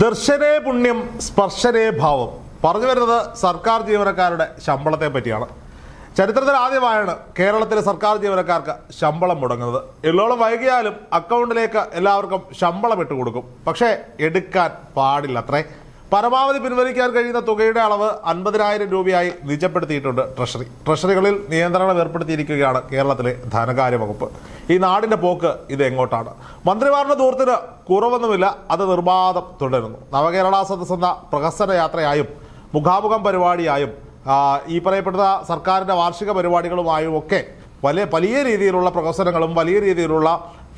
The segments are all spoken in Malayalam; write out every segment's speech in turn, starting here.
ദർശനേ പുണ്യം സ്പർശനേ ഭാവം. പറഞ്ഞു വരുന്നത് സർക്കാർ ജീവനക്കാരുടെ ശമ്പളത്തെ പറ്റിയാണ്. ചരിത്രത്തിൽ ആദ്യമായാണ് കേരളത്തിലെ സർക്കാർ ജീവനക്കാർക്ക് ശമ്പളം മുടങ്ങുന്നത്. എല്ലോളം വൈകിയാലും അക്കൗണ്ടിലേക്ക് എല്ലാവർക്കും ശമ്പളം ഇട്ട് കൊടുക്കും പക്ഷേ എടുക്കാൻ പാടില്ല അത്രേ പരമാവധി പിൻവലിക്കാൻ കഴിയുന്ന തുകയുടെ അളവ് അൻപതിനായിരം രൂപയായി നിജപ്പെടുത്തിയിട്ടുണ്ട് ട്രഷറി. ട്രഷറികളിൽ നിയന്ത്രണം ഏർപ്പെടുത്തിയിരിക്കുകയാണ് കേരളത്തിലെ ധനകാര്യ വകുപ്പ്. ഈ നാടിന്റെ പോക്ക് ഇത് എങ്ങോട്ടാണ്? മന്ത്രിമാരുടെ ദൂരത്തിന് കുറവൊന്നുമില്ല അത് നിർബാധം തുടരുന്നു. നവകേരള സദസ് എന്ന പ്രഹസന യാത്രയായും മുഖാമുഖം പരിപാടിയായും ഈ പറയപ്പെടുന്ന സർക്കാരിന്റെ വാർഷിക പരിപാടികളുമായും ഒക്കെ വലിയ വലിയ രീതിയിലുള്ള പ്രഹസനങ്ങളും വലിയ രീതിയിലുള്ള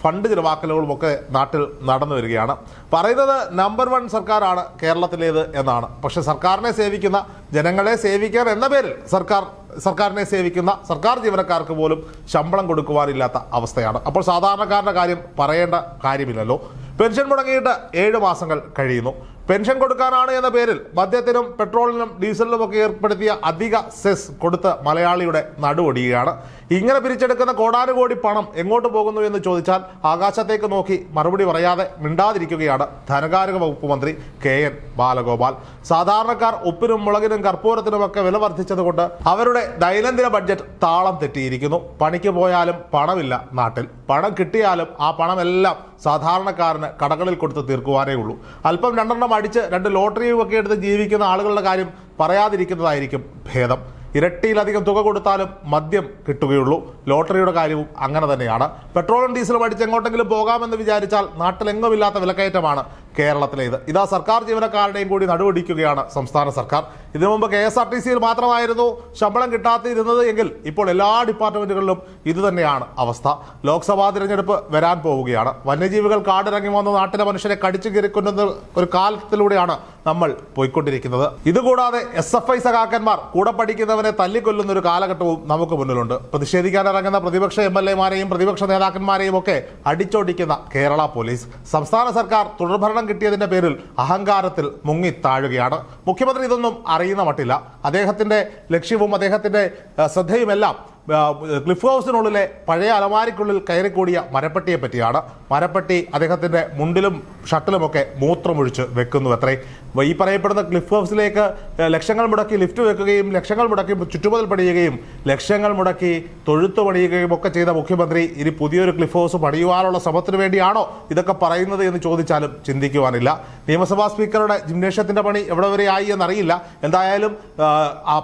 ഫണ്ട് ചിലവാക്കലുകളും ഒക്കെ നാട്ടിൽ നടന്നു വരികയാണ്. പറയുന്നത് നമ്പർ വൺ സർക്കാരാണ് കേരളത്തിലേത് എന്നാണ്. പക്ഷെ സർക്കാരിനെ സേവിക്കുന്ന ജനങ്ങളെ സേവിക്കാൻ എന്ന പേരിൽ സർക്കാർ സർക്കാരിനെ സേവിക്കുന്ന സർക്കാർ ജീവനക്കാർക്ക് പോലും ശമ്പളം കൊടുക്കുവാനില്ലാത്ത അവസ്ഥയാണ്. അപ്പോൾ സാധാരണക്കാരുടെ കാര്യം പറയേണ്ട കാര്യമില്ലല്ലോ. പെൻഷൻ മുടങ്ങിയിട്ട് ഏഴ് മാസങ്ങൾ കഴിയുന്നു. പെൻഷൻ കൊടുക്കാനാണ് എന്ന പേരിൽ മദ്യത്തിനും പെട്രോളിനും ഡീസലിനും ഒക്കെ ഏർപ്പെടുത്തിയ അധിക സെസ് കൊടുത്ത് മലയാളിയുടെ നടുവൊടിയുകയാണ് ഇങ്ങനെ പിരിച്ചെടുക്കുന്ന കോടാനുകോടി പണം എങ്ങോട്ട് പോകുന്നു എന്ന് ചോദിച്ചാൽ ആകാശത്തേക്ക് നോക്കി മറുപടി പറയാതെ മിണ്ടാതിരിക്കുകയാണ് ധനകാര്യ വകുപ്പ് മന്ത്രി കെ എൻ ബാലഗോപാൽ. സാധാരണക്കാർ ഉപ്പിനും മുളകിനും കർപ്പൂരത്തിനുമൊക്കെ വില വർദ്ധിച്ചതുകൊണ്ട് അവരുടെ ദൈനംദിന ബഡ്ജറ്റ് താളം തെറ്റിയിരിക്കുന്നു. പണിക്ക് പോയാലും പണമില്ല നാട്ടിൽ. പണം കിട്ടിയാലും ആ പണമെല്ലാം സാധാരണക്കാരന് കടകളിൽ കൊടുത്ത് തീർക്കുവാനേ ഉള്ളൂ. അല്പം രണ്ടെണ്ണം അടിച്ച് രണ്ട് ലോട്ടറിയും ഒക്കെ എടുത്ത് ജീവിക്കുന്ന ആളുകളുടെ കാര്യം പറയാതിരിക്കുന്നതായിരിക്കും ഭേദം. ഇരട്ടിയിലധികം തുക കൊടുത്താലും മദ്യം കിട്ടുകയുള്ളൂ. ലോട്ടറിയുടെ കാര്യവും അങ്ങനെ തന്നെയാണ്. പെട്രോളും ഡീസലും അടിച്ച് എങ്ങോട്ടെങ്കിലും പോകാമെന്ന് വിചാരിച്ചാൽ നാട്ടിലെങ്ങുമില്ലാത്ത വിലക്കയറ്റമാണ് കേരളത്തിലേത് ഇതാ. സർക്കാർ ജീവനക്കാരുടെയും കൂടി നടുവടിക്കുകയാണ് സംസ്ഥാന സർക്കാർ. ഇതിനു മുമ്പ് കെ എസ് ആർ ടി സിയിൽ മാത്രമായിരുന്നു ശമ്പളം കിട്ടാത്തിരുന്നത് എങ്കിൽ ഇപ്പോൾ എല്ലാ ഡിപ്പാർട്ട്മെന്റുകളിലും ഇത് തന്നെയാണ് അവസ്ഥ. ലോക്സഭാ തിരഞ്ഞെടുപ്പ് വരാൻ പോവുകയാണ്. വന്യജീവികൾ കാടിറങ്ങി വന്ന് നാട്ടിലെ മനുഷ്യരെ കടിച്ചു കീറിക്കൊണ്ടുന്ന ഒരു കാലത്തിലൂടെയാണ് നമ്മൾ പോയിക്കൊണ്ടിരിക്കുന്നത്. ഇതുകൂടാതെ എസ് എഫ് ഐ സഖാക്കന്മാർ കൂടെ പഠിക്കുന്നവനെ തല്ലിക്കൊല്ലുന്ന ഒരു കാലഘട്ടവും നമുക്ക് മുന്നിലുണ്ട്. പ്രതിഷേധിക്കാനിറങ്ങുന്ന പ്രതിപക്ഷ എം എൽ എമാരെയും പ്രതിപക്ഷ നേതാക്കന്മാരെയും ഒക്കെ അടിച്ചോടിക്കുന്ന കേരള പോലീസ്. സംസ്ഥാന സർക്കാർ തുടർഭരണം കിട്ടിയതിന്റെ പേരിൽ അഹങ്കാരത്തിൽ മുങ്ങി താഴുകയാണ്. മുഖ്യമന്ത്രി ഇതൊന്നും അറിയുന്ന മട്ടില്ല. അദ്ദേഹത്തിന്റെ ലക്ഷ്യവും അദ്ദേഹത്തിന്റെ ശ്രദ്ധയുമെല്ലാം ക്ലിഫ് ഹൗസിനുള്ളിലെ പഴയ അലമാരിക്കുള്ളിൽ കയറിക്കൂടിയ മരപ്പട്ടിയെ പറ്റിയാണ്. മരപ്പട്ടി അദ്ദേഹത്തിന്റെ മുണ്ടിലും ഷട്ടിലുമൊക്കെ മൂത്രമൊഴിച്ച് വെക്കുന്നു അത്രേ. ഈ പറയപ്പെടുന്ന ക്ലിഫ് ഹൗസിലേക്ക് ലക്ഷങ്ങൾ മുടക്കി ലിഫ്റ്റ് വെക്കുകയും ലക്ഷങ്ങൾ മുടക്കി ചുറ്റുപതൽ പണിയുകയും ലക്ഷങ്ങൾ മുടക്കി തൊഴുത്ത് പണിയുകയും ഒക്കെ ചെയ്ത മുഖ്യമന്ത്രി ഇനി പുതിയൊരു ക്ലിഫ് ഹൗസ് പണിയുവാനുള്ള ശ്രമത്തിന് വേണ്ടിയാണോ ഇതൊക്കെ പറയുന്നത് എന്ന് ചോദിച്ചാലും ചിന്തിക്കുവാനില്ല. നിയമസഭാ സ്പീക്കറുടെ ജിംനേഷ്യത്തിന്റെ പണി എവിടെ വരെ ആയി എന്നറിയില്ല. എന്തായാലും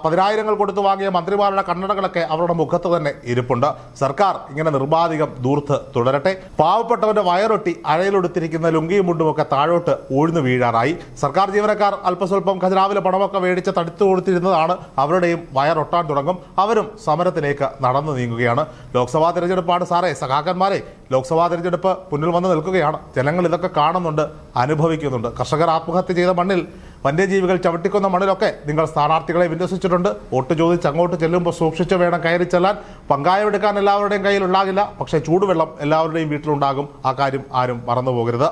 പതിനായിരങ്ങൾ കൊടുത്തു വാങ്ങിയ മന്ത്രിമാരുടെ കണ്ണടകളൊക്കെ അവരുടെ മുഖത്ത് തന്നെ ഇരിപ്പുണ്ട്. സർക്കാർ ഇങ്ങനെ നിർബാധികം ദൂർത്ത് തുടരട്ടെ. പാവപ്പെട്ടവന്റെ വയറൊട്ടി അഴയിലൊടുത്തിരിക്കുന്ന ലുങ്കിയും മുണ്ടും ഒക്കെ താഴോട്ട് ഊഴ്ന്നു വീഴാറായി. സർക്കാർ ജീവനക്കാർ അല്പസ്വല്പം ഖജനാവിലെ പണമൊക്കെ മേടിച്ച് തടുത്തു കൊടുത്തിരുന്നതാണ് അവരുടെയും വയറൊട്ടാൻ തുടങ്ങും. അവരും സമരത്തിലേക്ക് നടന്നു നീങ്ങുകയാണ്. ലോക്സഭാ തിരഞ്ഞെടുപ്പാണ് സാറേ സഖാക്കന്മാരെ. ലോക്സഭാ തിരഞ്ഞെടുപ്പ് മുന്നിൽ വന്ന് നിൽക്കുകയാണ്. ജനങ്ങൾ ഇതൊക്കെ കാണുന്നുണ്ട് അനുഭവിക്കുന്നുണ്ട്. കർഷകർ ആത്മഹത്യ ചെയ്ത മണ്ണിൽ വന്യജീവികൾ ചവിട്ടിക്കുന്ന മണ്ണിലൊക്കെ നിങ്ങൾ സ്ഥാനാർത്ഥികളെ വിന്യസിച്ചിട്ടുണ്ട്. വോട്ട് ചോദിച്ച് അങ്ങോട്ട് ചെല്ലുമ്പോൾ സൂക്ഷിച്ച് വേണം കയറി ചെല്ലാൻ. പങ്കായമെടുക്കാൻ എല്ലാവരുടെയും കയ്യിൽ ഉണ്ടാകില്ല പക്ഷേ ചൂടുവെള്ളം എല്ലാവരുടെയും വീട്ടിലുണ്ടാകും. ആ കാര്യം ആരും മറന്നു പോകരുത്